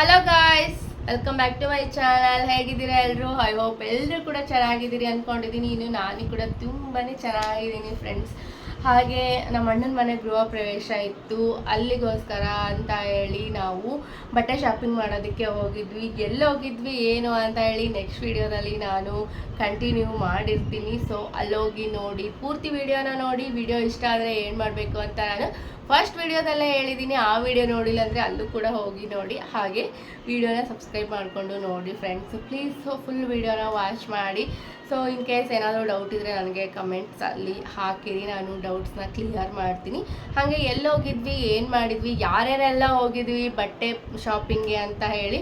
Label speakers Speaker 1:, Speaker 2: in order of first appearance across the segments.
Speaker 1: Hello guys welcome back to my channel ಹೇಗಿದ್ದೀರಾ ಎಲ್ಲರೂ I hope ಎಲ್ಲರೂ ಕೂಡ ಚೆನ್ನಾಗಿದ್ದೀರಿ ಅಂದ್ಕೊಂಡಿದ್ದೀನಿ ಇನ್ನು ನಾನು ಕೂಡ ತುಂಬಾ ಚೆನ್ನಾಗಿದ್ದೀನಿ ಫ್ರೆಂಡ್ಸ್ ಹಾಗೆ ನಮ್ಮ ಅಣ್ಣನ ಮನೆ ಗೃಹ ಪ್ರವೇಶ ಇತ್ತು. ಅಲ್ಲಿಗೋಸ್ಕರ ಅಂತ ಹೇಳಿ ನಾವು ಬಟ್ಟೆ ಶಾಪಿಂಗ್ ಮಾಡೋದಕ್ಕೆ ಹೋಗಿದ್ವಿ. ಎಲ್ಲಿ ಹೋಗಿದ್ವಿ, ಏನು ಅಂತ ಹೇಳಿ ನೆಕ್ಸ್ಟ್ ವಿಡಿಯೋದಲ್ಲಿ ನಾನು ಕಂಟಿನ್ಯೂ ಮಾಡಿರ್ತೀನಿ. ಸೊ ಅಲ್ಲೋಗಿ ನೋಡಿ, ಪೂರ್ತಿ ವಿಡಿಯೋನ ನೋಡಿ. ವಿಡಿಯೋ ಇಷ್ಟ ಆದರೆ ಏನು ಮಾಡಬೇಕು ಅಂತ ನಾನು ಫಸ್ಟ್ ವಿಡಿಯೋದಲ್ಲೇ ಹೇಳಿದ್ದೀನಿ ಆ ವಿಡಿಯೋ ನೋಡಿಲ್ಲ ಅಂದರೆ ಅಲ್ಲೂ ಕೂಡ ಹೋಗಿ ನೋಡಿ. ಹಾಗೆ ವಿಡಿಯೋನ ಸಬ್ಸ್ಕ್ರೈಬ್ ಮಾಡಿಕೊಂಡು ನೋಡಿ ಫ್ರೆಂಡ್ಸ್ ಪ್ಲೀಸ್ ಫುಲ್ ವಿಡಿಯೋನ ವಾಚ್ ಮಾಡಿ. ಸೊ ಇನ್ ಕೇಸ್ ಏನಾದರೂ ಡೌಟ್ ಇದ್ದರೆ ನನಗೆ ಕಮೆಂಟ್ಸಲ್ಲಿ ಹಾಕಿರಿ. ನಾನು ಡೌಟ್ಸ್ನ ಕ್ಲಿಯರ್ ಮಾಡ್ತೀನಿ. ಹಾಗೆ ಎಲ್ಲಿ ಹೋಗಿದ್ವಿ, ಏನು ಮಾಡಿದ್ವಿ, ಯಾರ್ಯಾರೆಲ್ಲ ಹೋಗಿದ್ವಿ, ಬಟ್ಟೆ ಶಾಪಿಂಗ್ಗೆ ಅಂತ ಹೇಳಿ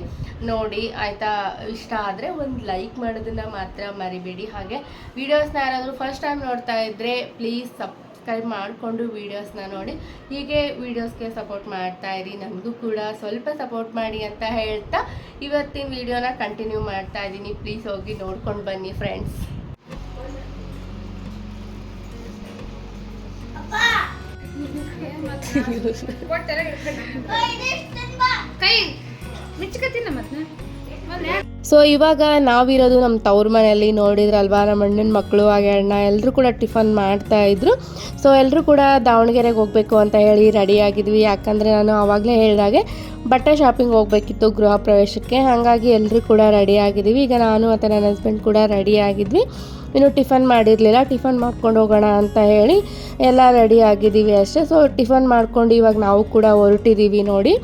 Speaker 1: ನೋಡಿ. ಆಯಿತಾ? ಇಷ್ಟ ಆದರೆ ಒಂದು ಲೈಕ್ ಮಾಡೋದನ್ನು ಮಾತ್ರ ಮರಿಬೇಡಿ. ಹಾಗೆ ವೀಡಿಯೋಸ್ನ ಯಾರಾದರೂ ಫಸ್ಟ್ ಟೈಮ್ ನೋಡ್ತಾ ಇದ್ದರೆ ಪ್ಲೀಸ್ ಸಬ್ಸ್ಕ್ರೈಬ್ ಮಾಡಿಕೊಂಡು ವೀಡಿಯೋಸ್ನ ನೋಡಿ. ಹೀಗೆ ವೀಡಿಯೋಸ್ಗೆ ಸಪೋರ್ಟ್ ಮಾಡ್ತಾ ಇರಿ. ನಮಗೂ ಕೂಡ ಸ್ವಲ್ಪ ಸಪೋರ್ಟ್ ಮಾಡಿ ಅಂತ ಹೇಳ್ತಾ ಇವತ್ತಿನ ವೀಡಿಯೋನ ಕಂಟಿನ್ಯೂ ಮಾಡ್ತಾ ಇದ್ದೀನಿ. ಪ್ಲೀಸ್ ಹೋಗಿ ನೋಡ್ಕೊಂಡು ಬನ್ನಿ ಫ್ರೆಂಡ್ಸ್
Speaker 2: ಕೈ ಮಿಚ್ಕತಿನ ಮತ್ತೆ.
Speaker 1: ಸೊ ಇವಾಗ ನಾವಿರೋದು ನಮ್ಮ ತವ್ರ ಮನೆಯಲ್ಲಿ. ನೋಡಿದ್ರಲ್ವಾ, ನಮ್ಮ ಅಣ್ಣನ ಮಕ್ಕಳು ಹಾಗೆ ಅಣ್ಣ ಎಲ್ಲರೂ ಕೂಡ ಟಿಫನ್ ಮಾಡ್ತಾ ಇದ್ರು. ಸೊ ಎಲ್ಲರೂ ಕೂಡ ದಾವಣಗೆರೆಗೆ ಹೋಗಬೇಕು ಅಂತ ಹೇಳಿ ರೆಡಿ ಆಗಿದ್ವಿ. ಯಾಕಂದರೆ ನಾನು ಆವಾಗಲೇ ಹೇಳಿದಾಗೆ ಬಟ್ಟೆ ಶಾಪಿಂಗ್ ಹೋಗಬೇಕಿತ್ತು ಗೃಹ ಪ್ರವೇಶಕ್ಕೆ. ಹಾಗಾಗಿ ಎಲ್ಲರೂ ಕೂಡ ರೆಡಿ ಆಗಿದ್ದೀವಿ ಈಗ ನಾನು ಮತ್ತು ನನ್ನ ಹಸ್ಬೆಂಡ್ ಕೂಡ ರೆಡಿ ಆಗಿದ್ವಿ. ಇನ್ನು ಟಿಫನ್ ಮಾಡಿರಲಿಲ್ಲ. ಟಿಫನ್ ಮಾಡ್ಕೊಂಡು ಹೋಗೋಣ ಅಂತ ಹೇಳಿ ಎಲ್ಲ ರೆಡಿ ಆಗಿದ್ದೀವಿ ಅಷ್ಟೇ. ಸೊ ಟಿಫನ್ ಮಾಡ್ಕೊಂಡು ಇವಾಗ ನಾವು ಕೂಡ ಹೊರಟಿದ್ದೀವಿ ನೋಡಿ.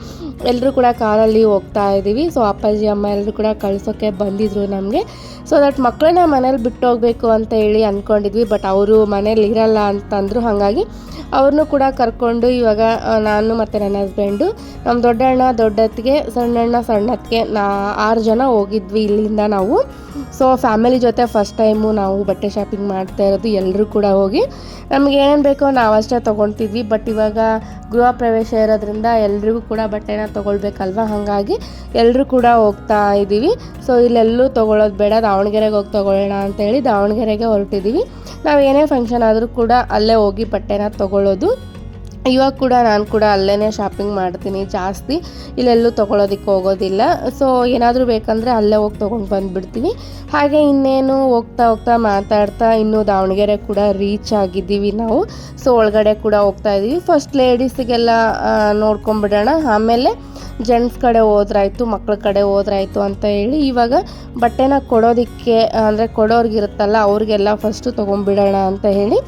Speaker 1: ಎಲ್ಲರೂ ಕೂಡ ಕಾರಲ್ಲಿ ಹೋಗ್ತಾ ಇದ್ದೀವಿ. ಸೊ ಅಪ್ಪಾಜಿ, ಅಮ್ಮ ಎಲ್ಲರೂ ಕೂಡ ಕಳಿಸೋಕ್ಕೆ ಬಂದಿದ್ರು ನಮಗೆ. ಸೊ ದಟ್ ಮಕ್ಕಳನ್ನ ಮನೇಲಿ ಬಿಟ್ಟು ಹೋಗಬೇಕು ಅಂತ ಹೇಳಿ ಅಂದ್ಕೊಂಡಿದ್ವಿ ಬಟ್ ಅವರು ಮನೇಲಿ ಇರಲ್ಲ ಅಂತಂದರು ಹಾಗಾಗಿ ಅವ್ರನ್ನೂ ಕೂಡ ಕರ್ಕೊಂಡು ಇವಾಗ ನಾನು ಮತ್ತು ನನ್ನ ಹಸ್ಬೆಂಡು ನಮ್ಮ ದೊಡ್ಡಣ್ಣ ದೊಡ್ಡತ್ತಿಗೆ, ಸಣ್ಣಣ್ಣ ಸಣ್ಣತ್ತಿಗೆ ನಾ ಆರು ಜನ ಹೋಗಿದ್ವಿ ಇಲ್ಲಿಂದ ನಾವು. ಸೊ ಫ್ಯಾಮಿಲಿ ಜೊತೆ ಫಸ್ಟ್ ಟೈಮು ನಾವು ಬಟ್ಟೆ ಶಾಪಿಂಗ್ ಮಾಡ್ತಾ ಇರೋದು ಎಲ್ಲರೂ ಕೂಡ ಹೋಗಿ. ನಮ್ಗೆ ಏನೇನು ಬೇಕೋ ನಾವು ಅಷ್ಟೇ ತೊಗೊಳ್ತಿದ್ವಿ ಬಟ್ ಇವಾಗ ಗೃಹ ಪ್ರವೇಶ ಇರೋದ್ರಿಂದ ಎಲ್ರಿಗೂ ಕೂಡ ಬಟ್ಟೆನ ತೊಗೊಳ್ಬೇಕಲ್ವ? ಹಾಗಾಗಿ ಎಲ್ಲರೂ ಕೂಡ ಹೋಗ್ತಾ ಇದ್ದೀವಿ ಸೊ ಇಲ್ಲೆಲ್ಲೂ ತೊಗೊಳೋದು ಬೇಡ. ದಾವಣಗೆರೆಗೆ ಹೋಗಿ ತೊಗೊಳ್ಳೋಣ ಅಂತೇಳಿ ದಾವಣಗೆರೆಗೆ ಹೊರಟಿದ್ದೀವಿ ನಾವು ಏನೇ ಫಂಕ್ಷನ್ ಆದರೂ ಕೂಡ ಅಲ್ಲೇ ಹೋಗಿ ಬಟ್ಟೆನ ತೊಗೊಳ್ಳೋದು ಇವಾಗ ಕೂಡ ನಾನು ಕೂಡ ಅಲ್ಲೇ ಶಾಪಿಂಗ್ ಮಾಡ್ತೀನಿ, ಜಾಸ್ತಿ ಇಲ್ಲೆಲ್ಲೂ ತೊಗೊಳೋದಕ್ಕೆ ಹೋಗೋದಿಲ್ಲ. ಸೊ ಏನಾದರೂ ಬೇಕಂದರೆ ಅಲ್ಲೇ ಹೋಗಿ ತೊಗೊಂಡು ಬಂದುಬಿಡ್ತೀನಿ. ಹಾಗೆ ಇನ್ನೇನು ಹೋಗ್ತಾ ಹೋಗ್ತಾ ಮಾತಾಡ್ತಾ ಇನ್ನೂ ದಾವಣಗೆರೆ ಕೂಡ ರೀಚ್ ಆಗಿದ್ದೀವಿ ನಾವು. ಸೊ ಒಳಗಡೆ ಕೂಡ ಹೋಗ್ತಾ ಇದ್ದೀವಿ ಫಸ್ಟ್ ಲೇಡೀಸಿಗೆಲ್ಲ ನೋಡ್ಕೊಂಬಿಡೋಣ. ಆಮೇಲೆ ಜೆಂಟ್ಸ್ ಕಡೆ ಹೋದ್ರಾಯ್ತು ಮಕ್ಕಳ ಕಡೆ ಹೋದ್ರಾಯ್ತು ಅಂತ ಹೇಳಿ ಇವಾಗ ಬಟ್ಟೆನ ಕೊಡೋದಕ್ಕೆ, ಅಂದರೆ ಕೊಡೋರ್ಗಿರುತ್ತಲ್ಲ ಅವ್ರಿಗೆಲ್ಲ ಫಸ್ಟು ತೊಗೊಂಬಿಡೋಣ ಅಂತ ಹೇಳಿ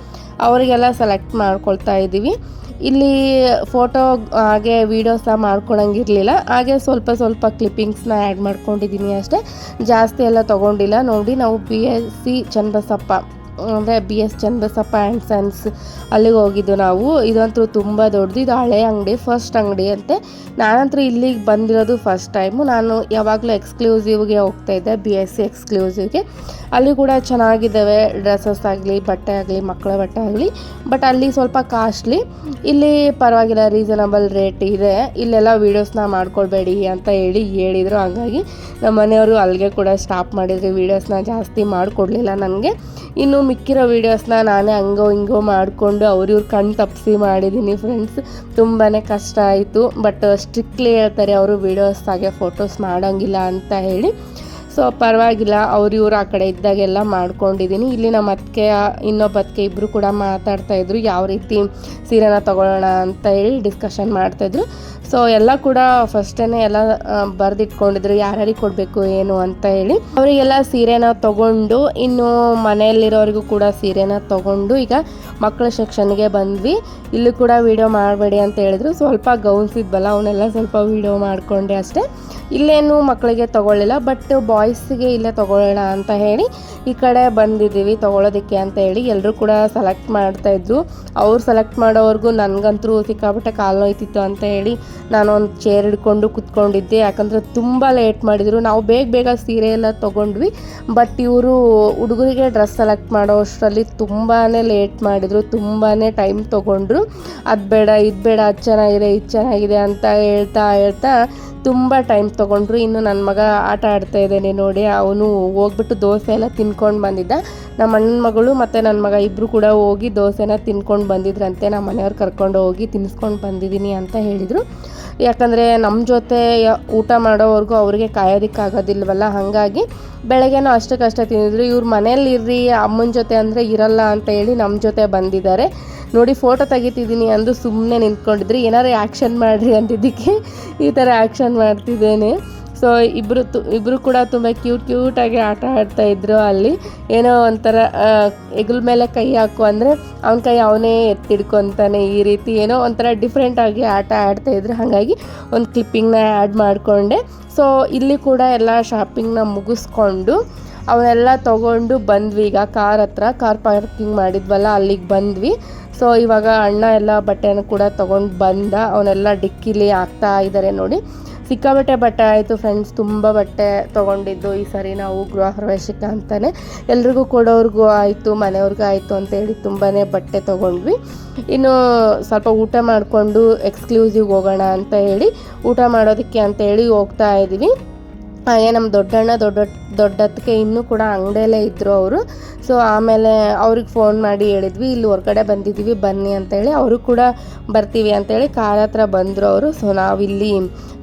Speaker 1: ಅವರಿಗೆಲ್ಲ ಸೆಲೆಕ್ಟ್ ಮಾಡ್ಕೊಳ್ತಾ ಇದ್ದೀವಿ ಇಲ್ಲಿ ಫೋಟೋ ಹಾಗೆ ವೀಡಿಯೋಸ ಮಾಡ್ಕೊಳಂಗಿರಲಿಲ್ಲ. ಹಾಗೆ ಸ್ವಲ್ಪ ಸ್ವಲ್ಪ ಕ್ಲಿಪ್ಪಿಂಗ್ಸ್ನ ಆ್ಯಡ್ ಮಾಡ್ಕೊಂಡಿದ್ದೀನಿ ಅಷ್ಟೇ. ಜಾಸ್ತಿ ಎಲ್ಲ ತೊಗೊಂಡಿಲ್ಲ. ನೋಡಿ, ನಾವು ಬಿ ಎಸ್ ಸಿ ಚನ್ನಬಸಪ್ಪ ಅಂದರೆ B S Channabasappa and sons ಅಲ್ಲಿಗೆ ಹೋಗಿದ್ದು ನಾವು. ಇದಂತೂ ತುಂಬ ದೊಡ್ಡದು, ಇದು ಹಳೆ ಅಂಗಡಿ ಫಸ್ಟ್ ಅಂಗಡಿ ಅಂತೆ. ನಾನಂತೂ ಇಲ್ಲಿಗೆ ಬಂದಿರೋದು ಫಸ್ಟ್ ಟೈಮು ನಾನು ಯಾವಾಗಲೂ ಎಕ್ಸ್ಕ್ಲೂಸಿವ್ಗೆ ಹೋಗ್ತಾ ಇದ್ದೆ, ಬಿ ಎಸ್ ಸಿ ಎಕ್ಸ್ಕ್ಲೂಸಿವ್ಗೆ ಅಲ್ಲಿ ಕೂಡ ಚೆನ್ನಾಗಿದ್ದಾವೆ ಡ್ರೆಸ್ಸಸ್ ಆಗಲಿ, ಬಟ್ಟೆ ಆಗಲಿ, ಮಕ್ಕಳ ಬಟ್ಟೆ ಆಗಲಿ ಬಟ್ ಅಲ್ಲಿ ಸ್ವಲ್ಪ ಕಾಸ್ಟ್ಲಿ ಇಲ್ಲಿ ಪರವಾಗಿಲ್ಲ ರೀಸನಬಲ್ ರೇಟ್ ಇದೆ. ಇಲ್ಲೆಲ್ಲ ವೀಡಿಯೋಸ್ನ ಮಾಡ್ಕೊಳ್ಬೇಡಿ ಅಂತ ಹೇಳಿ ಹೇಳಿದರು. ಹಾಗಾಗಿ ನಮ್ಮ ಮನೆಯವರು ಅಲ್ಲಿಗೆ ಕೂಡ ಸ್ಟಾಪ್ ಮಾಡಿದ್ರು. ವೀಡಿಯೋಸ್ನ ಜಾಸ್ತಿ ಮಾಡಿಕೊಡ್ಲಿಲ್ಲ ನನಗೆ. ಇನ್ನು ಮಿಕ್ಕಿರೋ ವೀಡಿಯೋಸ್ನ ನಾನೇ ಹಂಗೋ ಹಿಂಗೋ ಮಾಡಿಕೊಂಡು ಅವ್ರ ಇವ್ರ ಕಣ್ಣು ತಪ್ಪಿಸಿ ಮಾಡಿದ್ದೀನಿ ಫ್ರೆಂಡ್ಸ್ ತುಂಬಾ ಕಷ್ಟ ಆಯಿತು. ಬಟ್ ಸ್ಟ್ರಿಕ್ಟ್ಲಿ ಹೇಳ್ತಾರೆ ಅವರು ವೀಡಿಯೋಸ್ ಹಾಗೆ ಫೋಟೋಸ್ ಮಾಡೋಂಗಿಲ್ಲ ಅಂತ ಹೇಳಿ. ಸೊ ಪರವಾಗಿಲ್ಲ, ಅವ್ರು ಇವ್ರು ಆ ಕಡೆ ಇದ್ದಾಗೆಲ್ಲ ಮಾಡ್ಕೊಂಡಿದ್ದೀನಿ ಇಲ್ಲಿ ನಮ್ಮ ಅತ್ತಿಗೆ, ಇನ್ನೊಬ್ಬ ಅತ್ತಿಗೆ ಇಬ್ಬರು ಕೂಡ ಮಾತಾಡ್ತಾ ಇದ್ರು, ಯಾವ ರೀತಿ ಸೀರೆನ ತಗೊಳ್ಳೋಣ ಅಂತ ಹೇಳಿ ಡಿಸ್ಕಷನ್ ಮಾಡ್ತಾಯಿದ್ರು ಸೊ ಎಲ್ಲ ಕೂಡ ಫಸ್ಟೇ ಎಲ್ಲ ಬರೆದಿಟ್ಕೊಂಡಿದ್ರು, ಯಾರ್ಯಾರಿಗೆ ಕೊಡಬೇಕು, ಏನು ಅಂತ ಹೇಳಿ. ಅವರಿಗೆಲ್ಲ ಸೀರೆನ ತೊಗೊಂಡು, ಇನ್ನು ಮನೆಯಲ್ಲಿರೋರಿಗೂ ಕೂಡ ಸೀರೆನ ತೊಗೊಂಡು ಈಗ ಮಕ್ಕಳ ಸೆಕ್ಷನ್ಗೆ ಬಂದ್ವಿ. ಇಲ್ಲಿ ಕೂಡ ವಿಡಿಯೋ ಮಾಡಬೇಡಿ ಅಂತ ಹೇಳಿದ್ರು. ಸ್ವಲ್ಪ ಗೌನ್ಸ್ ಇದ್ವಲ್ಲ, ಅವನ್ನೆಲ್ಲ ಸ್ವಲ್ಪ ವಿಡಿಯೋ ಮಾಡಿಕೊಂಡೆ ಅಷ್ಟೇ. ಇಲ್ಲೇನು ಮಕ್ಕಳಿಗೆ ತಗೊಳ್ಳಿಲ್ಲ ಬಟ್ ಬಾಯ್ಸ್ಗೆ ಇಲ್ಲೇ ತೊಗೊಳ್ಳೋಣ ಅಂತ ಹೇಳಿ ಈ ಕಡೆ ಬಂದಿದ್ದೀವಿ ತೊಗೊಳೋದಕ್ಕೆ ಅಂತ ಹೇಳಿ. ಎಲ್ಲರೂ ಕೂಡ ಸೆಲೆಕ್ಟ್ ಮಾಡ್ತಾ ಇದ್ದರು ಅವ್ರು ಸೆಲೆಕ್ಟ್ ಮಾಡೋವರೆಗೂ ನನಗಂತೂ ಸಿಕ್ಕಾಪಟ್ಟೆ ಕಾಲು ನೋಯ್ತಿತ್ತು ಅಂತ ಹೇಳಿ ನಾನು ಒಂದು ಚೇರ್ ಹಿಡ್ಕೊಂಡು ಕುತ್ಕೊಂಡಿದ್ದೆ. ಯಾಕಂದರೆ ತುಂಬ ಲೇಟ್ ಮಾಡಿದರು. ನಾವು ಬೇಗ ಬೇಗ ಸೀರೆ ಎಲ್ಲ ತೊಗೊಂಡ್ವಿ. ಬಟ್ ಇವರು ಹುಡುಗರಿಗೆ ಡ್ರೆಸ್ ಸೆಲೆಕ್ಟ್ ಮಾಡೋ ಅಷ್ಟರಲ್ಲಿ ತುಂಬಾ ಲೇಟ್ ಮಾಡಿದರು. ತುಂಬಾ ಟೈಮ್ ತೊಗೊಂಡ್ರು. ಅದು ಬೇಡ, ಇದು ಬೇಡ, ಅದು ಚೆನ್ನಾಗಿದೆ, ಇದು ಚೆನ್ನಾಗಿದೆ ಅಂತ ಹೇಳ್ತಾ ಹೇಳ್ತಾ ತುಂಬ ಟೈಮ್ ತೊಗೊಂಡ್ರು. ಇನ್ನು ನನ್ನ ಮಗ ಆಟ ಆಡ್ತಾ ಇದ್ದಾನೆ ನೋಡಿ, ಅವನು ಹೋಗ್ಬಿಟ್ಟು ದೋಸೆ ಎಲ್ಲ ತಿನ್ಕೊಂಡು ಬಂದಿದ್ದ. ನಮ್ಮ ಅಣ್ಣನ ಮಗಳು ಮತ್ತು ನನ್ನ ಮಗ ಇಬ್ಬರು ಕೂಡ ಹೋಗಿ ದೋಸೆನ ತಿನ್ಕೊಂಡು ಬಂದಿದ್ರಂತೆ. ನಮ್ಮ ಮನೆಯವ್ರು ಕರ್ಕೊಂಡು ಹೋಗಿ ತಿನ್ನಿಸ್ಕೊಂಡು ಬಂದಿದ್ದೀನಿ ಅಂತ ಹೇಳಿದರು. ಯಾಕಂದರೆ ನಮ್ಮ ಜೊತೆ ಊಟ ಮಾಡೋವರೆಗೂ ಅವ್ರಿಗೆ ಕಾಯೋದಕ್ಕಾಗೋದಿಲ್ವಲ್ಲ? ಹಾಗಾಗಿ ಬೆಳಗ್ಗೆನೂ ಅಷ್ಟಕ್ಕಷ್ಟೇ ತಿಂದಿದ್ರು. ಇವ್ರು ಮನೇಲಿ ಇರ್ರಿ, ಅಮ್ಮನ ಜೊತೆ ಅಂದರೆ ಇರಲ್ಲ ಅಂತ ಹೇಳಿ ನಮ್ಮ ಜೊತೆ ಬಂದಿದ್ದಾರೆ. ನೋಡಿ ಫೋಟೋ ತೆಗಿತಿದ್ದೀನಿ ಅಂದು ಸುಮ್ಮನೆ ನಿಂತ್ಕೊಂಡಿದ್ರಿ. ಏನಾರು ಆ್ಯಕ್ಷನ್ ಮಾಡಿರಿ ಅಂತಿದ್ದಕ್ಕೆ ಈ ಥರ ಆ್ಯಕ್ಷನ್ ಮಾಡ್ತಿದ್ದೇನೆ. ಸೊ ಇಬ್ಬರು ತು ಇಬ್ಬರು ಕೂಡ ತುಂಬ ಕ್ಯೂಟ್ ಕ್ಯೂಟಾಗಿ ಆಟ ಆಡ್ತಾ ಇದ್ರು ಅಲ್ಲಿ. ಏನೋ ಒಂಥರ ಹೆಗಲ ಮೇಲೆ ಕೈ ಹಾಕು ಅಂದರೆ ಅವನ ಕೈ ಅವನೇ ಎತ್ತಿಡ್ಕೊತಾನೆ ಈ ರೀತಿ. ಏನೋ ಒಂಥರ ಡಿಫ್ರೆಂಟಾಗಿ ಆಟ ಆಡ್ತಾ ಇದ್ರು. ಹಾಗಾಗಿ ಒಂದು ಕ್ಲಿಪ್ಪಿಂಗ್ನ ಆ್ಯಡ್ ಮಾಡಿಕೊಂಡೆ. ಸೊ ಇಲ್ಲಿ ಕೂಡ ಎಲ್ಲ ಶಾಪಿಂಗ್ನ ಮುಗಿಸ್ಕೊಂಡು ಅವನ್ನೆಲ್ಲ ತೊಗೊಂಡು ಬಂದ್ವಿ. ಈಗ ಕಾರ್ ಹತ್ರ, ಕಾರ್ ಪಾರ್ಕಿಂಗ್ ಮಾಡಿದ್ವಲ್ಲ, ಅಲ್ಲಿಗೆ ಬಂದ್ವಿ. ಸೊ ಇವಾಗ ಅಣ್ಣ ಎಲ್ಲ ಬಟ್ಟೆನ ಕೂಡ ತೊಗೊಂಡು ಬಂದ. ಅವನ್ನೆಲ್ಲ ಡಿಕ್ಕಿಲಿ ಹಾಕ್ತಾ ಇದ್ದಾರೆ ನೋಡಿ. ಸಿಕ್ಕಾಬಟ್ಟೆ ಬಟ್ಟೆ ಆಯಿತು ಫ್ರೆಂಡ್ಸ್ ತುಂಬ ಬಟ್ಟೆ ತೊಗೊಂಡಿದ್ದು. ಈ ಸರಿ ನಾವು ಗೃಹ ಪ್ರವೇಶಕ್ಕೆ ಅಂತಲೇ ಎಲ್ರಿಗೂ ಕೊಡೋರ್ಗೂ ಆಯಿತು, ಮನೆಯವ್ರಿಗೂ ಆಯಿತು ಅಂತೇಳಿ ತುಂಬಾ ಬಟ್ಟೆ ತೊಗೊಂಡ್ವಿ. ಇನ್ನು ಸ್ವಲ್ಪ ಊಟ ಮಾಡಿಕೊಂಡು ಎಕ್ಸ್ಕ್ಲೂಸಿವ್ ಹೋಗೋಣ ಅಂತ ಹೇಳಿ, ಊಟ ಮಾಡೋದಕ್ಕೆ ಅಂತ ಹೇಳಿ ಹೋಗ್ತಾ ಇದ್ವಿ ಹಾಗೆ ನಮ್ಮ ದೊಡ್ಡಣ್ಣ ದೊಡ್ಡ ದೊಡ್ಡತ್ತಿಗೆ ಇನ್ನೂ ಕೂಡ ಅಂಗಡಿಯಲ್ಲೇ ಇದ್ದರು ಅವರು. ಸೊ ಆಮೇಲೆ ಅವ್ರಿಗೆ ಫೋನ್ ಮಾಡಿ ಹೇಳಿದ್ವಿ, ಇಲ್ಲಿ ಹೊರಗಡೆ ಬಂದಿದ್ದೀವಿ, ಬನ್ನಿ ಅಂತೇಳಿ ಅವರು ಕೂಡ ಬರ್ತೀವಿ ಅಂತೇಳಿ ಕಾರ್ ಹತ್ರ ಬಂದರು ಅವರು. ಸೊ ನಾವಿಲ್ಲಿ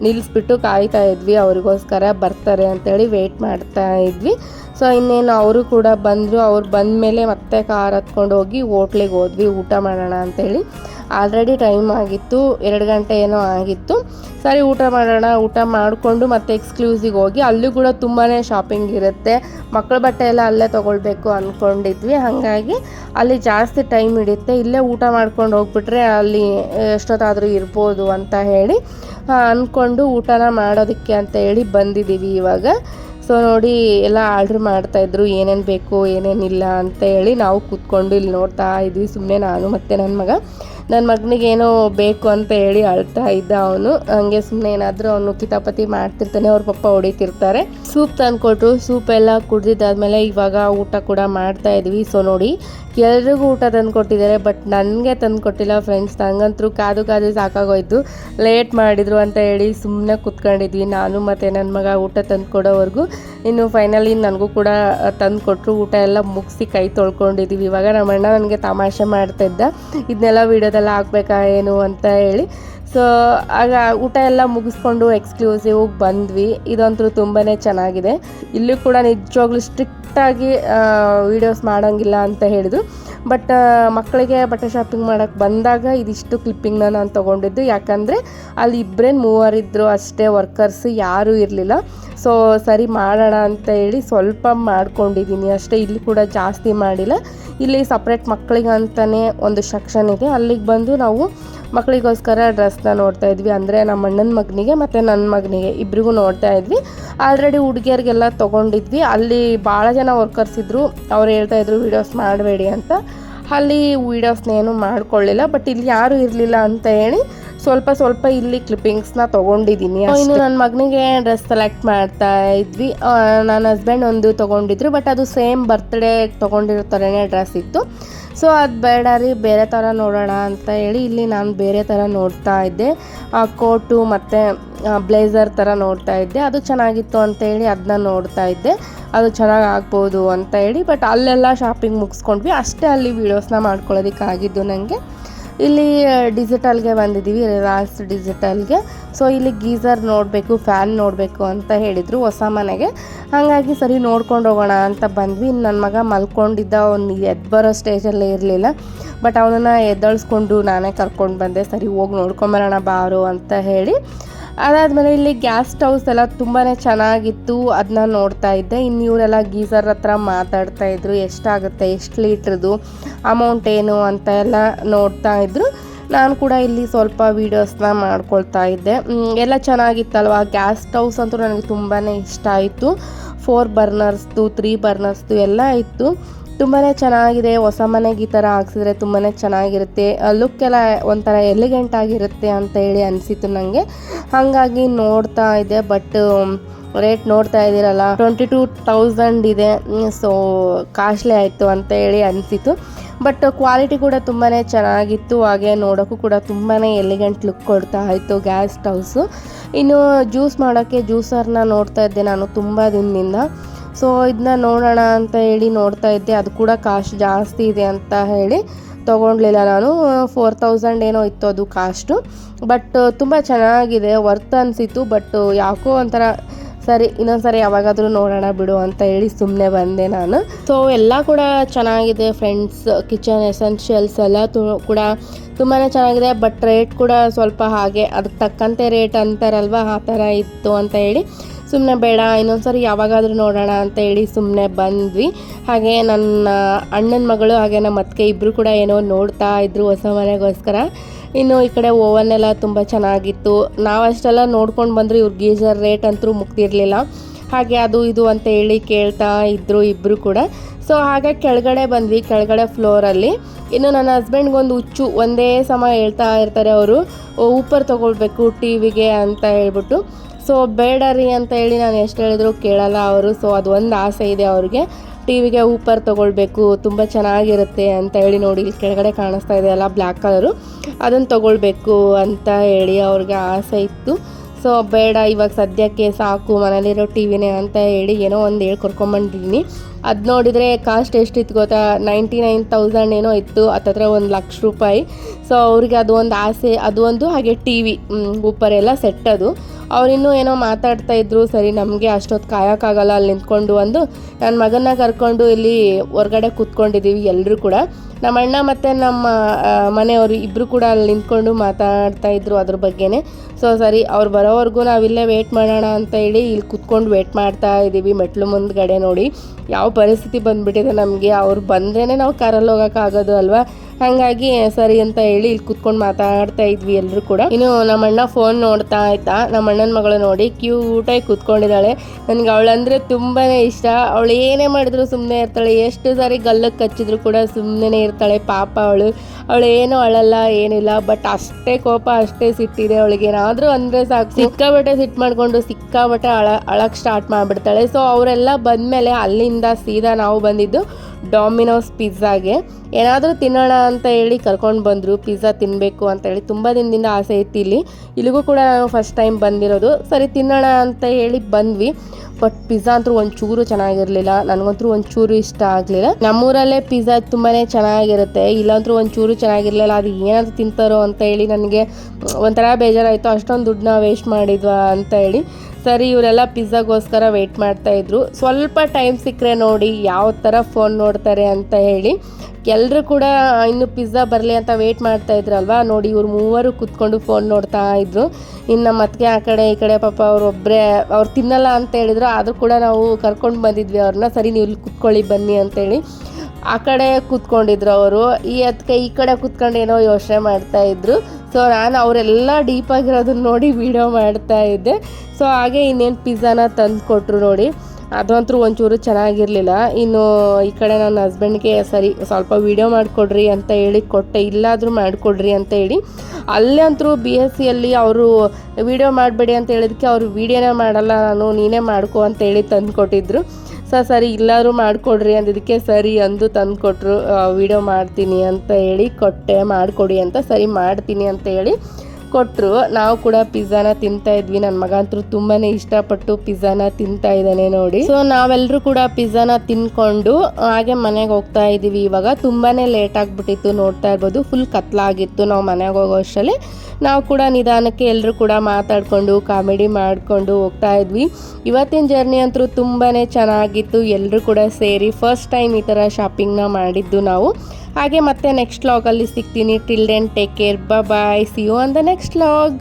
Speaker 1: ನಿಲ್ಲಿಸ್ಬಿಟ್ಟು ಕಾಯ್ತಾ ಇದ್ವಿ, ಅವ್ರಿಗೋಸ್ಕರ ಬರ್ತಾರೆ ಅಂತೇಳಿ ವೆಯ್ಟ್ ಮಾಡ್ತಾ ಇದ್ವಿ. ಸೊ ಇನ್ನೇನು ಅವರು ಕೂಡ ಬಂದರು, ಅವ್ರು ಬಂದ ಮೇಲೆ ಮತ್ತೆ ಕಾರ್ ಹತ್ಕೊಂಡು ಹೋಗಿ ಹೋಟ್ಲಿಗೆ ಹೋದ್ವಿ, ಊಟ ಮಾಡೋಣ ಅಂತೇಳಿ ಆಲ್ರೆಡಿ ಟೈಮ್ ಆಗಿತ್ತು, ಎರಡು ಗಂಟೆ ಏನೋ ಆಗಿತ್ತು. ಸರಿ, ಊಟ ಮಾಡೋಣ, ಊಟ ಮಾಡಿಕೊಂಡು ಮತ್ತೆ ಎಕ್ಸ್ಕ್ಲೂಸಿಗೆ ಹೋಗಿ, ಅಲ್ಲೂ ಕೂಡ ತುಂಬಾ ಶಾಪಿಂಗ್ ಇರುತ್ತೆ. ಮಕ್ಕಳ ಬಟ್ಟೆ ಎಲ್ಲ ಅಲ್ಲೇ ತೊಗೊಳ್ಬೇಕು ಅಂದ್ಕೊಂಡಿದ್ವಿ ಹಾಗಾಗಿ ಅಲ್ಲಿ ಜಾಸ್ತಿ ಟೈಮ್ ಹಿಡಿಯುತ್ತೆ. ಇಲ್ಲೇ ಊಟ ಮಾಡ್ಕೊಂಡು ಹೋಗ್ಬಿಟ್ರೆ ಅಲ್ಲಿ ಎಷ್ಟೊತ್ತಾದರೂ ಇರ್ಬೋದು ಅಂತ ಹೇಳಿ ಅಂದ್ಕೊಂಡು ಊಟನ ಮಾಡೋದಕ್ಕೆ ಅಂತ ಹೇಳಿ ಬಂದಿದ್ದೀವಿ ಇವಾಗ. ಸೊ, ನೋಡಿ, ಎಲ್ಲ ಆರ್ಡ್ರ್ ಮಾಡ್ತಾಯಿದ್ರು ಏನೇನು ಬೇಕು, ಏನೇನಿಲ್ಲ ಅಂತ ಹೇಳಿ ನಾವು ಕೂತ್ಕೊಂಡು ಇಲ್ಲಿ ನೋಡ್ತಾ ಇದ್ವಿ. ಸುಮ್ಮನೆ ನಾನು ಮತ್ತು ನನ್ನ ಮಗ. ನನ್ನ ಮಗನಿಗೆ ಏನೋ ಬೇಕು ಅಂತ ಹೇಳಿ ಅಳ್ತಾ ಇದ್ದ ಅವನು. ಹಂಗೆ ಸುಮ್ಮನೆ ಏನಾದರೂ ಅವನು ಕಿತಾಪತಿ ಮಾಡ್ತಿರ್ತಾನೆ, ಅವ್ರ ಪಪ್ಪ ಹೊಡಿತಿರ್ತಾರೆ. ಸೂಪ್ ತಂದ್ಕೊಟ್ರು, ಸೂಪ್ ಎಲ್ಲ ಕುಡ್ದಿದ್ದಾದ್ಮೇಲೆ ಇವಾಗ ಊಟ ಕೂಡ ಮಾಡ್ತಾ ಇದ್ವಿ. ಸೊ ನೋಡಿ ಎಲ್ರಿಗೂ ಊಟ ತಂದು ಕೊಟ್ಟಿದ್ದಾರೆ ಬಟ್ ನನಗೆ ತಂದು ಕೊಟ್ಟಿಲ್ಲ ಫ್ರೆಂಡ್ಸ್ ನಂಗಂತೂ ಕಾದು ಕಾದು ಸಾಕಾಗೋಯ್ತು. ಲೇಟ್ ಮಾಡಿದ್ರು ಅಂತ ಹೇಳಿ ಸುಮ್ಮನೆ ಕುತ್ಕೊಂಡಿದ್ವಿ. ನಾನು ಮತ್ತು ನನ್ನ ಮಗ ಊಟ ತಂದು ಕೊಡೋವರೆಗೂ ಇನ್ನು ಫೈನಲಿ ನನಗೂ ಕೂಡ ತಂದು ಕೊಟ್ಟರು ಊಟ ಎಲ್ಲ ಮುಗಿಸಿ ಕೈ ತೊಳ್ಕೊಂಡಿದ್ದೀವಿ ಇವಾಗ ನಮ್ಮ ಅಣ್ಣ ನನಗೆ ತಮಾಷೆ ಮಾಡ್ತಾ ಇದ್ದ. ಇದನ್ನೆಲ್ಲ ವೀಡಿಯೋದೆಲ್ಲ ಹಾಕ್ಬೇಕಾ ಏನು ಅಂತ ಹೇಳಿ. ಸೊ ಆಗ ಊಟ ಎಲ್ಲ ಮುಗಿಸ್ಕೊಂಡು ಎಕ್ಸ್ಕ್ಲೂಸಿವ್ ಬಂದ್ವಿ. ಇದಂತೂ ತುಂಬಾ ಚೆನ್ನಾಗಿದೆ. ಇಲ್ಲೂ ಕೂಡ ನಿಜವಾಗ್ಲೂ ಸ್ಟ್ರಿಕ್ಟಾಗಿ ವೀಡಿಯೋಸ್ ಮಾಡೋಂಗಿಲ್ಲ ಅಂತ ಹೇಳಿದ್ರು. ಬಟ್ ಮಕ್ಕಳಿಗೆ ಬಟ್ಟೆ ಶಾಪಿಂಗ್ ಮಾಡೋಕ್ಕೆ ಬಂದಾಗ ಇದಿಷ್ಟು ಕ್ಲಿಪ್ಪಿಂಗ್ನ ನಾನು ತೊಗೊಂಡಿದ್ದು. ಯಾಕಂದರೆ ಅಲ್ಲಿ ಇಬ್ಬರೇ ಮೂವರಿದ್ದರು ಅಷ್ಟೇ ವರ್ಕರ್ಸ್ ಯಾರೂ ಇರಲಿಲ್ಲ. ಸೊ ಸರಿ ಮಾಡೋಣ ಅಂತ ಹೇಳಿ ಸ್ವಲ್ಪ ಮಾಡ್ಕೊಂಡಿದ್ದೀನಿ. ಅಷ್ಟೇ ಇಲ್ಲಿ ಕೂಡ ಜಾಸ್ತಿ ಮಾಡಿಲ್ಲ. ಇಲ್ಲಿ ಸಪ್ರೇಟ್ ಮಕ್ಕಳಿಗಂತಲೇ ಒಂದು ಸೆಕ್ಷನ್ ಇದೆ. ಅಲ್ಲಿಗೆ ಬಂದು ನಾವು ಮಕ್ಕಳಿಗೋಸ್ಕರ ಡ್ರೆಸ್ನ ನೋಡ್ತಾ ಇದ್ವಿ. ಅಂದರೆ ನಮ್ಮ ಅಣ್ಣನ ಮಗನಿಗೆ ಮತ್ತು ನನ್ನ ಮಗನಿಗೆ ಇಬ್ರಿಗೂ ನೋಡ್ತಾ ಇದ್ವಿ. ಆಲ್ರೆಡಿ ಹುಡುಗಿಯರಿಗೆಲ್ಲ ತೊಗೊಂಡಿದ್ವಿ. ಅಲ್ಲಿ ಭಾಳ ಜನ ವರ್ಕರ್ಸ್ ಇದ್ದರು ಅವ್ರು ಹೇಳ್ತಾ ಇದ್ರು ವೀಡಿಯೋಸ್ ಮಾಡಬೇಡಿ ಅಂತ. ಅಲ್ಲಿ ವೀಡಿಯೋಸ್ನೇನು ಮಾಡಿಕೊಳ್ಳಿಲ್ಲ. ಬಟ್ ಇಲ್ಲಿ ಯಾರೂ ಇರಲಿಲ್ಲ ಅಂತ ಹೇಳಿ ಸ್ವಲ್ಪ ಸ್ವಲ್ಪ ಇಲ್ಲಿ ಕ್ಲಿಪ್ಪಿಂಗ್ಸ್ನ ತೊಗೊಂಡಿದ್ದೀನಿ ಇನ್ನು ನನ್ನ ಮಗನಿಗೆ ಡ್ರೆಸ್ ಸೆಲೆಕ್ಟ್ ಮಾಡ್ತಾ ಇದ್ವಿ. ನನ್ನ ಹಸ್ಬೆಂಡ್ ಒಂದು ತೊಗೊಂಡಿದ್ರು ಬಟ್ ಅದು ಸೇಮ್ ಬರ್ತ್ಡೇ ತೊಗೊಂಡಿರೋ ಥರನೇ ಡ್ರೆಸ್ ಇತ್ತು. ಸೊ ಅದು ಬೇಡ ರೀ ಬೇರೆ ಥರ ನೋಡೋಣ ಅಂತ ಹೇಳಿ ಇಲ್ಲಿ ನಾನು ಬೇರೆ ಥರ ನೋಡ್ತಾ ಇದ್ದೆ. ಕೋಟು ಮತ್ತು ಬ್ಲೇಸರ್ ಥರ ನೋಡ್ತಾ ಇದ್ದೆ. ಅದು ಚೆನ್ನಾಗಿತ್ತು ಅಂತ ಹೇಳಿ ಅದನ್ನ ನೋಡ್ತಾ ಇದ್ದೆ. ಅದು ಚೆನ್ನಾಗಿ ಆಗ್ಬೋದು ಅಂತ ಹೇಳಿ ಬಟ್ ಅಲ್ಲೆಲ್ಲ ಶಾಪಿಂಗ್ ಮುಗಿಸ್ಕೊಂಡ್ವಿ. ಅಷ್ಟೇ ಅಲ್ಲಿ ವೀಡಿಯೋಸ್ನ ಮಾಡ್ಕೊಳ್ಳೋದಕ್ಕಾಗಿದ್ದು ನನಗೆ ಇಲ್ಲಿ ಡಿಜಿಟಲ್ಗೆ ಬಂದಿದ್ದೀವಿ ರಿಲಾಯನ್ಸ್ ಡಿಜಿಟಲ್ಗೆ ಸೊ ಇಲ್ಲಿ ಗೀಸರ್ ನೋಡಬೇಕು ಫ್ಯಾನ್ ನೋಡಬೇಕು ಅಂತ ಹೇಳಿದರು ಹೊಸ ಮನೆಗೆ. ಹಾಗಾಗಿ ಸರಿ ನೋಡ್ಕೊಂಡು ಹೋಗೋಣ ಅಂತ ಬಂದ್ವಿ. ನನ್ನ ಮಗ ಮಲ್ಕೊಂಡಿದ್ದ, ಅವ್ನು ಎದ್ದು ಬರೋ ಸ್ಟೇಜಲ್ಲೇ ಇರಲಿಲ್ಲ. ಬಟ್ ಅವನನ್ನು ಎದ್ದಳಿಸ್ಕೊಂಡು ನಾನೇ ಕರ್ಕೊಂಡು ಬಂದೆ. ಸರಿ, ಹೋಗಿ ನೋಡ್ಕೊಂಬರೋಣ ಬಾರು ಅಂತ ಹೇಳಿ. ಅದಾದಮೇಲೆ ಇಲ್ಲಿ ಗ್ಯಾಸ್ ಸ್ಟವ್ಸ್ ಎಲ್ಲ ತುಂಬಾ ಚೆನ್ನಾಗಿತ್ತು. ಅದನ್ನ ನೋಡ್ತಾ ಇದ್ದೆ. ಇನ್ನು ಇವರೆಲ್ಲ ಗೀಸರ್ ಹತ್ರ ಮಾತಾಡ್ತಾ ಇದ್ರು. ಎಷ್ಟಾಗುತ್ತೆ, ಎಷ್ಟು ಲೀಟ್ರದು ಅಮೌಂಟ್ ಏನು ಅಂತ ಎಲ್ಲ ನೋಡ್ತಾ ಇದ್ರು. ನಾನು ಕೂಡ ಇಲ್ಲಿ ಸ್ವಲ್ಪ ವೀಡಿಯೋಸ್ನ ಮಾಡ್ಕೊಳ್ತಾ ಇದ್ದೆ. ಎಲ್ಲ ಚೆನ್ನಾಗಿತ್ತಲ್ವ? ಗ್ಯಾಸ್ ಸ್ಟವ್ಸ್ ಅಂತೂ ನನಗೆ ತುಂಬಾ ಇಷ್ಟ ಆಯಿತು. ಫೋರ್ ಬರ್ನರ್ಸ್ದು ತ್ರೀ ಬರ್ನರ್ಸ್ದು ಎಲ್ಲ ಇತ್ತು. ತುಂಬಾ ಚೆನ್ನಾಗಿದೆ. ಹೊಸ ಮನೆಗೆ ಈ ಥರ ಹಾಕ್ಸಿದ್ರೆ ತುಂಬಾ ಚೆನ್ನಾಗಿರುತ್ತೆ. ಲುಕ್ ಎಲ್ಲ ಒಂಥರ ಎಲಿಗೆಂಟ್ ಆಗಿರುತ್ತೆ ಅಂತ ಹೇಳಿ ಅನಿಸಿತು ನನಗೆ ಹಾಗಾಗಿ ನೋಡ್ತಾ ಇದ್ದೆ ಬಟ್ ರೇಟ್ ನೋಡ್ತಾ ಇದ್ದೀರಲ್ಲ ಟ್ವೆಂಟಿ ಟೂ ತೌಸಂಡ್ ಇದೆ ಸೊ ಕಾಸ್ಟ್ಲಿ ಆಯಿತು ಅಂತ ಹೇಳಿ ಅನಿಸಿತು ಬಟ್ ಕ್ವಾಲಿಟಿ ಕೂಡ ತುಂಬಾ ಚೆನ್ನಾಗಿತ್ತು. ಹಾಗೆ ನೋಡೋಕ್ಕೂ ಕೂಡ ತುಂಬಾ ಎಲಿಗೆಂಟ್ ಲುಕ್ ಕೊಡ್ತಾ ಇತ್ತು ಗ್ಯಾಸ್ ಸ್ಟೌಸು ಇನ್ನು ಜ್ಯೂಸ್ ಮಾಡೋಕ್ಕೆ ಜ್ಯೂಸರ್ನ ನೋಡ್ತಾ ಇದ್ದೆ ನಾನು ತುಂಬ ದಿನದಿಂದ. ಸೊ ಇದನ್ನ ನೋಡೋಣ ಅಂತ ಹೇಳಿ ನೋಡ್ತಾ ಇದ್ದೆ. ಅದು ಕೂಡ ಕಾಸ್ಟ್ ಜಾಸ್ತಿ ಇದೆ ಅಂತ ಹೇಳಿ ತೊಗೊಂಡ್ಲಿಲ್ಲ ನಾನು. ಫೋರ್ ತೌಸಂಡ್ ಏನೋ ಇತ್ತು ಅದು ಕಾಸ್ಟು. ಬಟ್ ತುಂಬ ಚೆನ್ನಾಗಿದೆ ವರ್ತ್ ಅನಿಸಿತ್ತು. ಬಟ್ ಯಾಕೋ ಒಂಥರ ಸರಿ, ಇನ್ನೊಂದ್ಸರಿ ಯಾವಾಗಾದರೂ ನೋಡೋಣ ಬಿಡು ಅಂತ ಹೇಳಿ ಸುಮ್ಮನೆ ಬಂದೆ ನಾನು. ಸೊ ಎಲ್ಲ ಕೂಡ ಚೆನ್ನಾಗಿದೆ ಫ್ರೆಂಡ್ಸ್ ಕಿಚನ್ ಎಸೆನ್ಷಿಯಲ್ಸ್ ಎಲ್ಲ ಕೂಡ ತುಂಬಾ ಚೆನ್ನಾಗಿದೆ. ಬಟ್ ರೇಟ್ ಕೂಡ ಸ್ವಲ್ಪ ಹಾಗೆ, ಅದಕ್ಕೆ ತಕ್ಕಂತೆ ರೇಟ್ ಅಂತಾರಲ್ವ, ಆ ಥರ ಇತ್ತು ಅಂತ ಹೇಳಿ. ಸುಮ್ಮನೆ ಬೇಡ, ಇನ್ನೊಂದ್ಸರಿ ಯಾವಾಗಾದರೂ ನೋಡೋಣ ಅಂತ ಹೇಳಿ ಸುಮ್ಮನೆ ಬಂದ್ವಿ. ಹಾಗೆ ನನ್ನ ಅಣ್ಣನ ಮಗಳು ಹಾಗೆ ನಮ್ಮ ಅತ್ತಿಗೆ ಇಬ್ಬರು ಕೂಡ ಏನೋ ನೋಡ್ತಾ ಇದ್ರು ಹೊಸ ಮನೆಗೋಸ್ಕರ. ಇನ್ನು ಈ ಕಡೆ ಓವನ್ ಎಲ್ಲ ತುಂಬ ಚೆನ್ನಾಗಿತ್ತು. ನಾವು ಅಷ್ಟೆಲ್ಲ ನೋಡ್ಕೊಂಡು ಬಂದ್ರೆ ಇವ್ರ ಗೀಸರ್ ರೇಟ್ ಅಂತೂ ಮುಗ್ದಿರಲಿಲ್ಲ. ಹಾಗೆ ಅದು ಇದು ಅಂತ ಹೇಳಿ ಕೇಳ್ತಾ ಇದ್ದರು ಇಬ್ಬರು ಕೂಡ. ಸೊ ಹಾಗೆ ಕೆಳಗಡೆ ಬಂದ್ವಿ, ಕೆಳಗಡೆ ಫ್ಲೋರಲ್ಲಿ ಇನ್ನು ನನ್ನ ಹಸ್ಬೆಂಡ್ಗೊಂದು ಹುಚ್ಚು, ಒಂದೇ ಸಮ ಹೇಳ್ತಾ ಇರ್ತಾರೆ ಅವರು ಊಪರ್ ತೊಗೊಳ್ಬೇಕು ಟಿ ವಿಗೆ ಅಂತ ಹೇಳ್ಬಿಟ್ಟು. ಸೊ ಬೇಡ ರೀ ಅಂತ ಹೇಳಿ ನಾನು ಎಷ್ಟು ಹೇಳಿದ್ರು ಕೇಳಲ್ಲ ಅವರು. ಸೊ ಅದು ಒಂದು ಆಸೆ ಇದೆ ಅವ್ರಿಗೆ. ಟಿ ವಿಗೆ ಊಪರ್ ತೊಗೊಳ್ಬೇಕು, ತುಂಬ ಚೆನ್ನಾಗಿರುತ್ತೆ ಅಂತ ಹೇಳಿ ನೋಡಿ, ಇಲ್ಲಿ ಕೆಳಗಡೆ ಕಾಣಿಸ್ತಾ ಇದೆ ಅಲ್ಲ ಬ್ಲ್ಯಾಕ್ ಕಲರು ಅದನ್ನು ತೊಗೊಳ್ಬೇಕು ಅಂತ ಹೇಳಿ ಅವ್ರಿಗೆ ಆಸೆ ಇತ್ತು. ಸೊ ಬೇಡ, ಇವಾಗ ಸದ್ಯಕ್ಕೆ ಸಾಕು ಮನೇಲಿರೋ ಟಿ ವಿನೇ ಅಂತ ಹೇಳಿ ಏನೋ ಒಂದು ಹೇಳಿ ಕರ್ಕೊಂಬಂದಿದ್ದೀನಿ ಅದು ನೋಡಿದರೆ ಕಾಸ್ಟ್ ಎಷ್ಟಿತ್ತು ಗೊತ್ತಾ? ನೈಂಟಿ ನೈನ್ ತೌಸಂಡ್ ಏನೋ ಇತ್ತು ಹತ್ತತ್ರ ಒಂದು ಲಕ್ಷ ರೂಪಾಯಿ. ಸೊ ಅವ್ರಿಗೆ ಅದು ಒಂದು ಆಸೆ, ಅದು ಒಂದು ಹಾಗೆ ಟಿ ವಿ ಉಪ್ಪರೆಲ್ಲ ಸೆಟ್ ಅದು ಅವರಿನ್ನೂ ಏನೋ ಮಾತಾಡ್ತಾ ಇದ್ರು, ಸರಿ ನಮಗೆ ಅಷ್ಟೊತ್ತು ಕಾಯೋಕ್ಕಾಗಲ್ಲ ಅಲ್ಲಿ ನಿಂತ್ಕೊಂಡು ಒಂದು ನನ್ನ ಮಗನ್ನ ಕರ್ಕೊಂಡು ಇಲ್ಲಿ ಹೊರಗಡೆ ಕೂತ್ಕೊಂಡಿದ್ದೀವಿ ಎಲ್ಲರೂ ಕೂಡ. ನಮ್ಮ ಅಣ್ಣ ಮತ್ತು ನಮ್ಮ ಮನೆಯವರು ಇಬ್ಬರು ಕೂಡ ಅಲ್ಲಿ ನಿಂತ್ಕೊಂಡು ಮಾತಾಡ್ತಾ ಇದ್ರು ಅದ್ರ ಬಗ್ಗೆನೇ. ಸೊ ಸರಿ, ಅವ್ರು ಬರೋವರೆಗೂ ನಾವಿಲ್ಲೇ ವೇಟ್ ಮಾಡೋಣ ಅಂತ ಹೇಳಿ ಇಲ್ಲಿ ಕೂತ್ಕೊಂಡು ವೇಟ್ ಮಾಡ್ತಾ ಇದ್ದೀವಿ ಮೆಟ್ಲು ಮುಂದ್ಗಡೆ ನೋಡಿ. ಯಾವ ಪರಿಸ್ಥಿತಿ ಬಂದ್ಬಿಟ್ಟಿದೆ ನಮಗೆ ಅವ್ರು ಬಂದ್ರೇ ನಾವು ಕಾರಲ್ಲಿ ಹೋಗೋಕ್ಕಾಗೋದು ಅಲ್ವಾ? ಹಾಗಾಗಿ ಸರಿ ಅಂತ ಹೇಳಿ ಇಲ್ಲಿ ಕುತ್ಕೊಂಡು ಮಾತಾಡ್ತಾ ಇದ್ವಿ ಎಲ್ಲರೂ ಕೂಡ. ಇನ್ನು ನಮ್ಮ ಅಣ್ಣ ಫೋನ್ ನೋಡ್ತಾ ಆಯ್ತಾ ನಮ್ಮಣ್ಣನ ಮಗಳು ನೋಡಿ ಕ್ಯೂಟಾಗಿ ಕುತ್ಕೊಂಡಿದ್ದಾಳೆ. ನನಗೆ ಅವಳಂದ್ರೆ ತುಂಬಾ ಇಷ್ಟ. ಅವಳು ಏನೇ ಮಾಡಿದ್ರು ಸುಮ್ಮನೆ ಇರ್ತಾಳೆ. ಎಷ್ಟು ಸಾರಿ ಗಲ್ಲಕ್ಕೆ ಕಚ್ಚಿದ್ರು ಕೂಡ ಸುಮ್ಮನೆ ಇರ್ತಾಳೆ ಪಾಪ ಅವಳು. ಅವಳು ಏನು ಅಳಲ್ಲ, ಏನಿಲ್ಲ. ಬಟ್ ಅಷ್ಟೇ ಕೋಪ, ಅಷ್ಟೇ ಸಿಟ್ಟಿದೆ ಅವಳಿಗೆ. ಏನಾದರೂ ಅಂದರೆ ಸಾಕು. ಸಿಕ್ಕಾಬಟ್ಟೆ ಸಿಟ್ಟು ಮಾಡಿಕೊಂಡು ಸಿಕ್ಕಾಬಟ್ಟೆ ಅಳ ಅಳಕ್ಕೆ ಸ್ಟಾರ್ಟ್ ಮಾಡಿಬಿಡ್ತಾಳೆ. ಸೊ ಅವರೆಲ್ಲ ಬಂದಮೇಲೆ ಅಲ್ಲಿಂದ ಸೀದಾ ನಾವು ಬಂದಿದ್ದು ಡಾಮಿನೋಸ್ ಪಿಜ್ಜಾಗೆ ಏನಾದರೂ ತಿನ್ನೋಣ ಅಂತ ಹೇಳಿ ಕರ್ಕೊಂಡು ಬಂದರು. ಪಿಜ್ಜಾ ತಿನ್ನಬೇಕು ಅಂತ ಹೇಳಿ ತುಂಬ ದಿನದಿಂದ ಆಸೆ ಇತ್ತು ಇಲ್ಲಿ ಇಲ್ಲಿಗೂ ಕೂಡ ನಾವು ಫಸ್ಟ್ ಟೈಮ್ ಬಂದಿರೋದು. ಸರಿ, ತಿನ್ನೋಣ ಅಂತ ಹೇಳಿ ಬಂದ್ವಿ. ಬಟ್ ಪಿಜ್ಜಾ ಅಂತೂ ಒಂಚೂರು ಚೆನ್ನಾಗಿರಲಿಲ್ಲ. ನನಗಂತೂ ಒಂಚೂರು ಇಷ್ಟ ಆಗಲಿಲ್ಲ. ನಮ್ಮೂರಲ್ಲೇ ಪಿಜ್ಜಾ ತುಂಬಾ ಚೆನ್ನಾಗಿರುತ್ತೆ. ಇಲ್ಲಂತೂ ಒಂಚೂರು ಚೆನ್ನಾಗಿರಲಿಲ್ಲ. ಅದು ಏನಾದ್ರು ತಿಂತಾರೋ ಅಂತ ಹೇಳಿ ನನಗೆ ಒಂಥರ ಬೇಜಾರಾಯಿತು. ಅಷ್ಟೊಂದು ದುಡ್ಡನ್ನ ವೇಸ್ಟ್ ಮಾಡಿದ್ವಾ ಅಂತ ಹೇಳಿ ಸರಿ, ಇವರೆಲ್ಲ ಪಿಜ್ಜಾಗೋಸ್ಕರ ವೆಯ್ಟ್ ಮಾಡ್ತಾಯಿದ್ರು ಸ್ವಲ್ಪ ಟೈಮ್ ಸಿಕ್ಕರೆ ನೋಡಿ ಯಾವ ಥರ ಫೋನ್ ನೋಡ್ತಾರೆ ಅಂತ ಹೇಳಿ ಎಲ್ಲರೂ ಕೂಡ ಇನ್ನು ಪಿಜ್ಜಾ ಬರಲಿ ಅಂತ ವೆಯ್ಟ್ ಮಾಡ್ತಾ ಇದ್ರಲ್ವಾ? ನೋಡಿ, ಇವ್ರು ಮೂವರು ಕುತ್ಕೊಂಡು ಫೋನ್ ನೋಡ್ತಾ ಇದ್ರು. ಇನ್ನು ಅತ್ತಿಗೆ ಆ ಕಡೆ, ಈ ಕಡೆ ಪಾಪ ಅವರೊಬ್ಬರೇ ಅವ್ರು ತಿನ್ನಲ್ಲ ಅಂತ ಹೇಳಿದ್ರು. ಆದರೂ ಕೂಡ ನಾವು ಕರ್ಕೊಂಡು ಬಂದಿದ್ವಿ ಅವ್ರನ್ನ. ಸರಿ, ನೀವು ಇಲ್ಲಿ ಕುತ್ಕೊಳ್ಳಿ, ಬನ್ನಿ ಅಂತೇಳಿ. ಆ ಕಡೆ ಕೂತ್ಕೊಂಡಿದ್ರು ಅವರು. ಈ ಅದಕ್ಕೆ ಈ ಕಡೆ ಕೂತ್ಕೊಂಡು ಏನೋ ಯೋಚನೆ ಮಾಡ್ತಾ ಇದ್ರು. ಸೊ ನಾನು ಅವರೆಲ್ಲ ಡೀಪಾಗಿರೋದನ್ನ ನೋಡಿ ವಿಡಿಯೋ ಮಾಡ್ತಾ ಇದ್ದೆ. ಸೊ ಹಾಗೆ ಇನ್ನೇನು ಪಿಜ್ಜಾನ ತಂದು ಕೊಟ್ಟರು ನೋಡಿ. ಅದಂತೂ ಒಂಚೂರು ಚೆನ್ನಾಗಿರಲಿಲ್ಲ. ಇನ್ನು ಈ ಕಡೆ ನನ್ನ ಹಸ್ಬೆಂಡ್ಗೆ ಸರಿ, ಸ್ವಲ್ಪ ವೀಡಿಯೋ ಮಾಡಿಕೊಡ್ರಿ ಅಂತ ಹೇಳಿ, ಕೊಟ್ಟೆ, ಇಲ್ಲಾದರೂ ಮಾಡಿಕೊಡ್ರಿ ಅಂತ ಹೇಳಿ. ಅಲ್ಲೇ ಅಂತೂ ಬಿ ಎಸ್ ಸಿಯಲ್ಲಿ ಅವರು ವೀಡಿಯೋ ಮಾಡಬೇಡಿ ಅಂತ ಹೇಳಿದಕ್ಕೆ ಅವರು ವೀಡಿಯೋನೇ ಮಾಡಲ್ಲ, ನಾನು ನೀನೇ ಮಾಡ್ಕೊ ಅಂತ ಹೇಳಿ ತಂದು ಕೊಟ್ಟಿದ್ರು ಸೊ ಸರಿ, ಇಲ್ಲಾದರೂ ಮಾಡಿಕೊಡ್ರಿ ಅಂದಿದ್ದಕ್ಕೆ ಸರಿ ಅಂದು ತಂದು ಕೊಟ್ಟರು ವೀಡಿಯೋ ಮಾಡ್ತೀನಿ ಅಂತ ಹೇಳಿ, ಕೊಟ್ಟೆ, ಮಾಡಿಕೊಡಿ ಅಂತ ಸರಿ ಮಾಡ್ತೀನಿ ಅಂತ ಹೇಳಿ. ಕೊಟ್ಟರು ನಾವು ಕೂಡ ಪಿಜ್ಜಾನ ತಿಂತಾ ಇದ್ವಿ. ನನ್ನ ಮಗ ಅಂತೂ ತುಂಬಾನೇ ಇಷ್ಟಪಟ್ಟು ಪಿಜ್ಜಾನ ತಿಂತಾ ಇದ್ದಾನೆ ನೋಡಿ. ಸೊ ನಾವೆಲ್ಲರೂ ಕೂಡ ಪಿಜ್ಜಾನ ತಿನ್ಕೊಂಡು, ಹಾಗೆ ಮನೆಗೆ ಹೋಗ್ತಾ ಇದ್ದೀವಿ. ಇವಾಗ ತುಂಬಾನೇ ಲೇಟ್ ಆಗಿಬಿಟ್ಟಿತ್ತು ನೋಡ್ತಾ ಇರ್ಬೋದು. ಫುಲ್ ಕತ್ಲಾಗಿತ್ತು ನಾವು ಮನೆಗೆ ಹೋಗೋ ಅಷ್ಟರಲ್ಲಿ ನಾವು ಕೂಡ ನಿಧಾನಕ್ಕೆ ಎಲ್ಲರೂ ಕೂಡ ಮಾತಾಡಿಕೊಂಡು, ಕಾಮಿಡಿ ಮಾಡಿಕೊಂಡು ಹೋಗ್ತಾ ಇದ್ವಿ. ಇವತ್ತಿನ ಜರ್ನಿ ಅಂತೂ ತುಂಬಾ ಚೆನ್ನಾಗಿತ್ತು. ಎಲ್ಲರೂ ಕೂಡ ಸೇರಿ ಫಸ್ಟ್ ಟೈಮ್ ಈ ಥರ ಶಾಪಿಂಗ್ನ ಮಾಡಿದ್ದು ನಾವು. ಹಾಗೆ ಮತ್ತೆ ನೆಕ್ಸ್ಟ್ ಲಾಗಲ್ಲಿ ಸಿಗ್ತೀನಿ. Till then take care bye see you on the next log